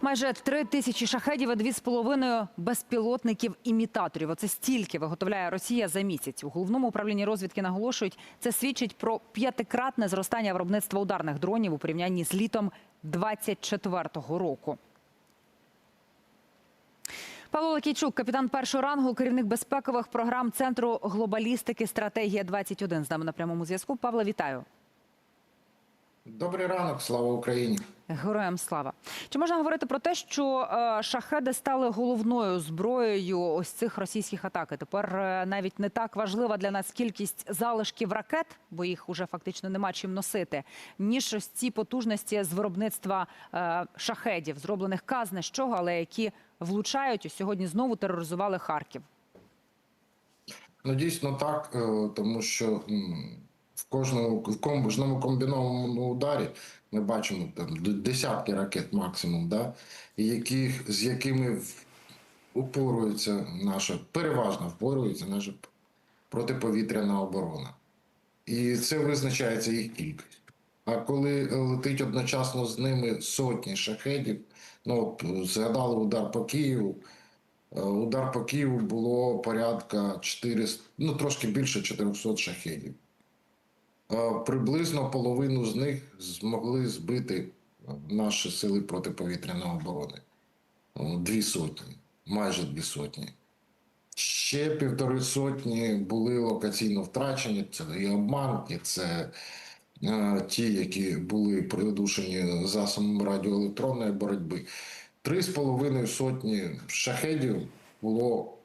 Майже три тисячі шахедів і дві з половиною безпілотників імітаторів. Оце стільки виготовляє Росія за місяць. У головному управлінні розвідки наголошують, це свідчить про п'ятикратне зростання виробництва ударних дронів у порівнянні з літом 24-го року. Павло Лакійчук, капітан першого рангу, керівник безпекових програм Центру глобалістики стратегія 21 З нами на прямому зв'язку. Павло, вітаю. Добрий ранок, слава Україні. Героям слава. Чи можна говорити про те, що е, шахеди стали головною зброєю ось цих російських атак? І Тепер е, навіть не так важлива для нас кількість залишків ракет, бо їх уже фактично нема чим носити, ніж ось ці потужності з виробництва е, шахедів, зроблених казне з чого, але які влучають ось сьогодні знову тероризували Харків. Ну дійсно так, тому що в кожному кожному комбінованому ударі ми бачимо там десятки ракет максимум, да, яких, з якими упорується наша, переважно впорується наша протиповітряна оборона. І це визначається їх кількість. А коли летить одночасно з ними сотні шахедів, ну згадали удар по Києву. Е, Удар по Києву було порядка 400, ну трошки більше 400 шахедів. Е, Приблизно половину з них змогли збити наші сили протиповітряної оборони. Е, Дві сотні, майже дві сотні. Ще півтори сотні були локаційно втрачені. Це і обманки, це е, ті, які були придушені засобами радіоелектронної боротьби. Три з половиною сотні шахедів було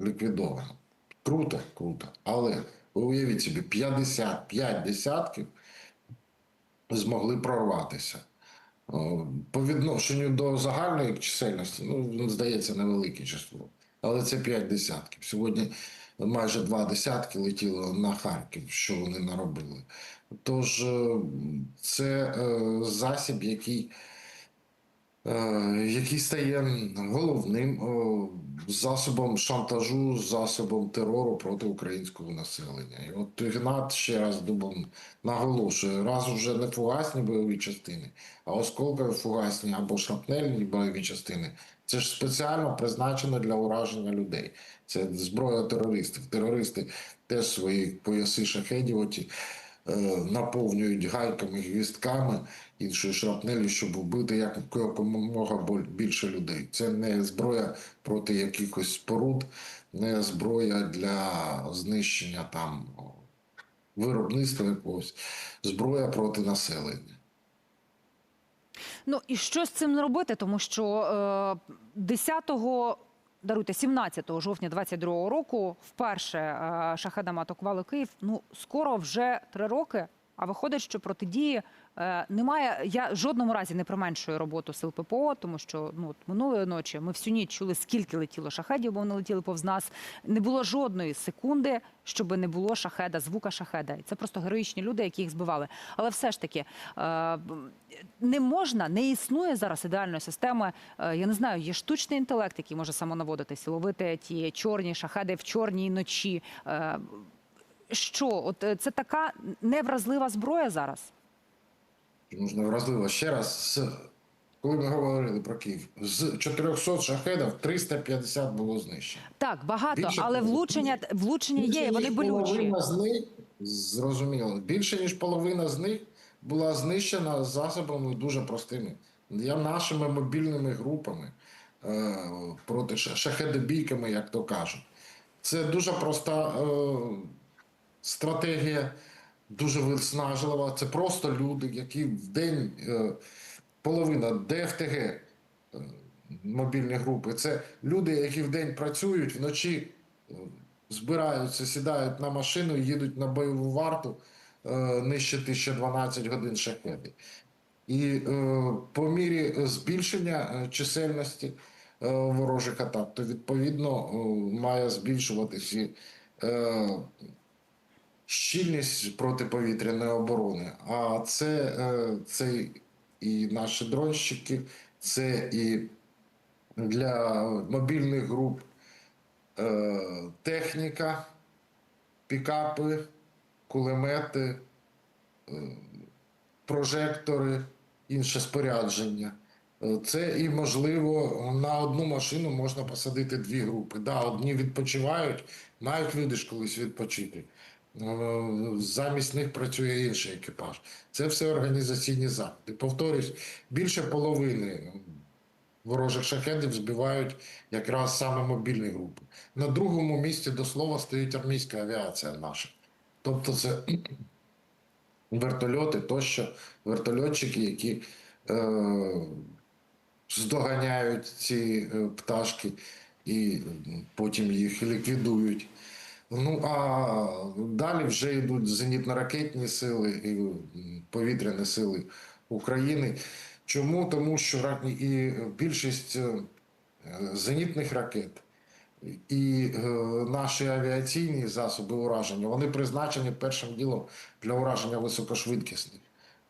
ліквідовано. Круто, круто. Але уявіть собі, 55 десятків змогли прорватися. По відношенню до загальної чисельності, ну, здається, невелике число. Але це 5 десятків. Сьогодні майже два десятки летіло на Харків, що вони наробили. Тож е, це е, засіб, який який стає головним е, засобом шантажу, засобом терору проти українського населення. І от Ігнат ще раз дубом наголошує: раз вже не фугасні бойові частини, а осколкові фугасні або шрапнельні бойові частини. Це ж спеціально призначено для ураження людей. Це зброя терористів. Терористи теж свої пояси шахедів е, наповнюють гайками, гвістками іншої шрапнелі, щоб вбити як якомога більше людей. Це не зброя проти якихось споруд, не зброя для знищення там виробництва якогось, зброя проти населення. Ну і що з цим робити? Тому що е, 10 Даруйте 17 жовтня 22 року вперше шахедам атакували Київ. Ну скоро вже три роки. А виходить, що протидії е, немає. Я жодному разі не применшую роботу сил ППО, тому що ну от минулої ночі ми всю ніч чули, скільки летіло шахедів, бо вони летіли повз нас. Не було жодної секунди, щоб не було шахеда, звука шахеда. І це просто героїчні люди, які їх збивали. Але все ж таки е, не можна, не існує зараз ідеальної системи. Е, Я не знаю, є штучний інтелект, який може самонаводитись, ловити ті чорні шахеди в чорній ночі. Е, Що, от е, це така невразлива зброя зараз? Можна вразливо ще раз. з- Коли ми говорили про Київ, з 400 шахедів 350 було знищено. Так, багато, Більше але влучення влучення є, Більше, вони болючі. Половина з них зрозуміло. Більше ніж половина з них була знищена засобами дуже простими. Я нашими мобільними групами е, проти шахедобійками, як то кажуть. Це дуже проста е, стратегія, дуже виснажлива. Це просто люди, які в день е, половина ДФТГ е, мобільні групи. Це люди, які в день працюють, вночі е, збираються, сідають на машину, і їдуть на бойову варту нищити ще 12 годин шахеди. І по мірі збільшення чисельності ворожих атак, то відповідно має збільшуватися щільність протиповітряної оборони. А це, е, це і наші дронщики, це і для мобільних груп е, техніка, пікапи, кулемети, е, прожектори, інше спорядження. Це і можливо на одну машину можна посадити дві групи. Да, одні відпочивають, мають люди ж колись відпочити. Е, Замість них працює інший екіпаж. Це все організаційні заходи. Повторюсь, більше половини ворожих шахедів збивають якраз саме мобільні групи. На другому місці до слова стоїть армійська авіація наша. Тобто це вертольоти, тощо вертольотчики, які е, здоганяють ці е, пташки і потім їх ліквідують. Ну а далі вже йдуть зенітно-ракетні сили і повітряні сили України. Чому? Тому що і більшість е, зенітних ракет і е, наші авіаційні засоби ураження вони призначені першим ділом для ураження високошвидкісних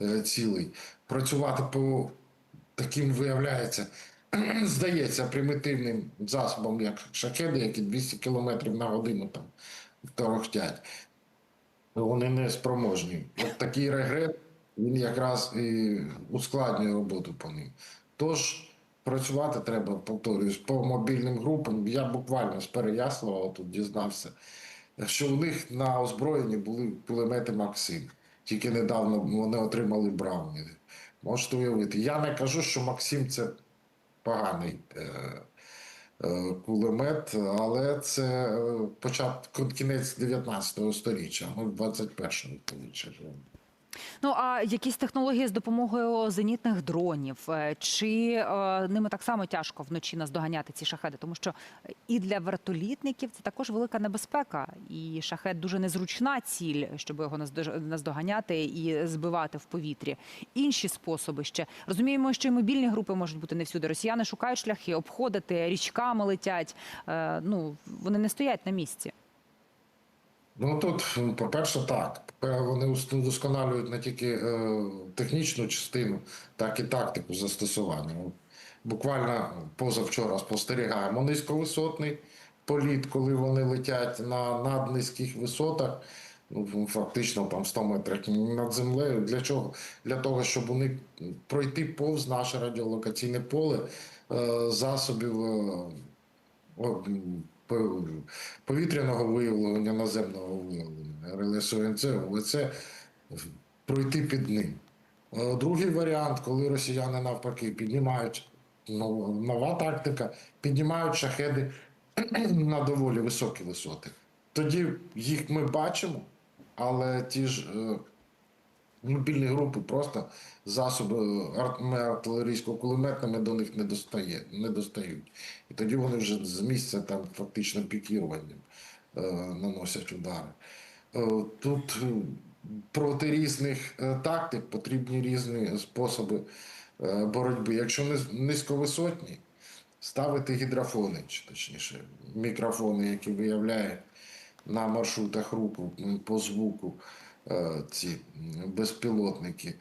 е, цілей. Працювати по таким виявляється, здається, примітивним засобом, як шахеди, які 200 км на годину там торохтять. Вони не спроможні. От такий регрет він якраз і ускладнює роботу по ним. Тож працювати треба, повторюсь, по мобільним групам. Я буквально з Переяслава тут дізнався, що у них на озброєнні були кулемети Максим. Тільки недавно вони отримали Брауни. Можете уявити. Я не кажу, що Максим це поганий е, е, кулемет, але це е, початок кінець 19 століття, ну, в 21-му столітті живемо. Ну а якісь технології з допомогою зенітних дронів, е, чи е, ними так само тяжко вночі наздоганяти ці шахеди, тому що і для вертолітників це також велика небезпека, і шахет дуже незручна ціль, щоб його наздоганяти і збивати в повітрі. Інші способи ще розуміємо, що і мобільні групи можуть бути не всюди. Росіяни шукають шляхи, обходити річками летять. Е, Ну вони не стоять на місці. Ну тут, по-перше, так. Вони удосконалюють не тільки е, технічну частину, так і тактику застосування. Буквально позавчора спостерігаємо низьковисотний політ, коли вони летять на наднизьких висотах, ну, фактично там 100 метрів над землею. Для чого? Для того, щоб вони пройти повз наше радіолокаційне поле е, засобів. Повітряного виявлення, наземного виявлення, РЛС ОНЦ, ОВЦ, пройти під ним. Е, Другий варіант, коли росіяни навпаки піднімають нова, нова тактика, піднімають шахеди на доволі високі висоти. Тоді їх ми бачимо, але ті ж е, мобільні групи просто засоби артилерійсько-кулеметними до них не, достає, не достають. І тоді вони вже з місця там фактично пікіруванням е, наносять удари. Е, тут е, проти різних е, тактик потрібні різні способи е, боротьби. Якщо низьковисотні, ставити гідрофони, чи точніше мікрофони, які виявляють на маршрутах руху м, по звуку ці безпілотники,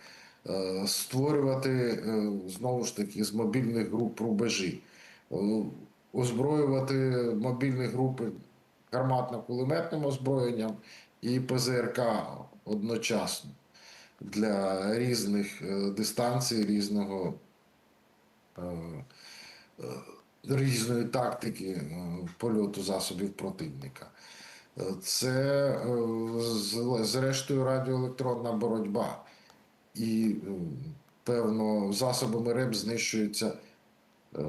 Е, створювати е, знову ж таки з мобільних груп рубежі, Е, озброювати мобільні групи гарматно-кулеметним озброєнням і ПЗРК одночасно для різних е, дистанцій, різного е, е, різної тактики е, польоту засобів противника. Це е, зрештою радіоелектронна боротьба. І, е, певно, засобами РЕБ знищується. е,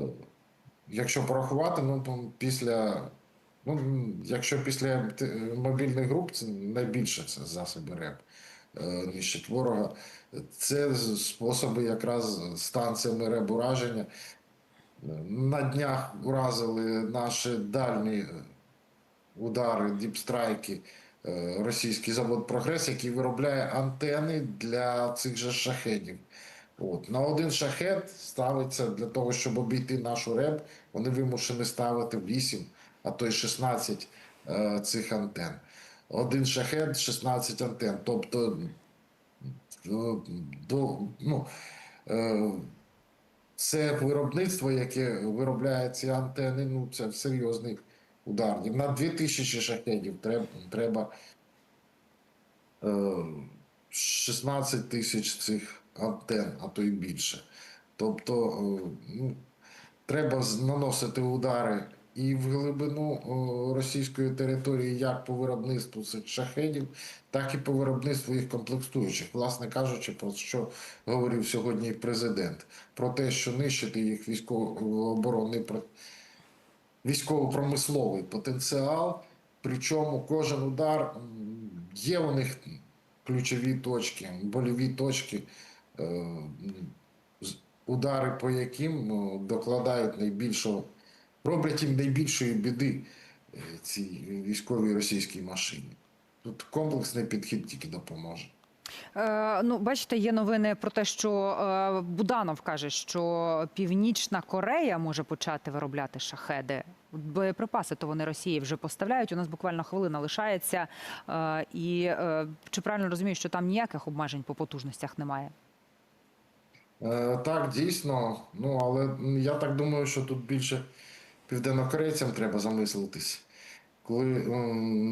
Якщо порахувати, ну то після. Ну, якщо після мобільних груп, це найбільше це засоби РЕБ нищить ворога. Це способи якраз станціями РЕБ ураження. На днях уразили наші дальні удари, діпстрайки, е, російський завод Прогрес, який виробляє антени для цих же шахедів. От. На один шахет ставиться для того, щоб обійти нашу РЕБ, вони вимушені ставити 8, а то й 16 е, цих антен. Один шахет, 16 антен. Тобто е, до, ну, е, це виробництво, яке виробляє ці антени, ну це серйозний ударник. На 2000 шахедів треба, треба е, 16 тисяч цих антен, а то й більше. Тобто е, ну, треба наносити удари і в глибину російської території як по виробництву цих шахедів, так і по виробництву їх комплектуючих. Власне кажучи, про що говорив сьогодні президент, про те, що нищити їх військово-оборонний про- військово-промисловий потенціал. Причому кожен удар є у них ключові точки, больові точки, е, удари по яким е, докладають найбільшого, роблять їм найбільшої біди е, цій військовій російській машині. Тут комплексний підхід тільки допоможе. Е, ну, бачите, є новини про те, що е, Буданов каже, що Північна Корея може почати виробляти шахеди. Боєприпаси то вони Росії вже поставляють. У нас буквально хвилина лишається. Е, і чи правильно розумію, що там ніяких обмежень по потужностях немає? Так, дійсно. Ну, але я так думаю, що тут більше південнокорейцям треба замислитись. Коли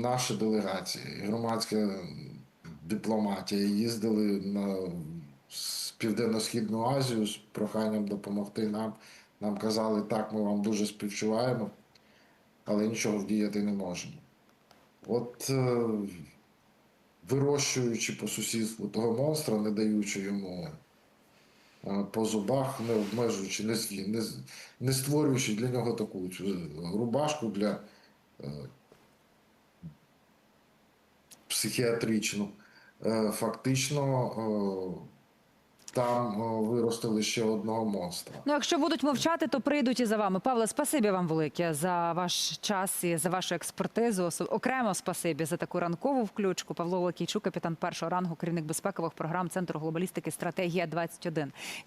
наші делегації, громадська дипломатія. Їздили на Південно-Східну Азію з проханням допомогти нам, нам казали, так, ми вам дуже співчуваємо, але нічого вдіяти не можемо. От е, вирощуючи по сусідству того монстра, не даючи йому е, по зубах, не обмежуючи, не, не, не створюючи для нього таку рубашку для е, психіатричну, фактично е, там е, виростили ще одного монстра. Ну, якщо будуть мовчати, то прийдуть і за вами. Павле, спасибі вам велике за ваш час і за вашу експертизу. Окремо спасибі за таку ранкову включку. Павло Лакійчук, капітан першого рангу, керівник безпекових програм Центру глобалістики стратегія 21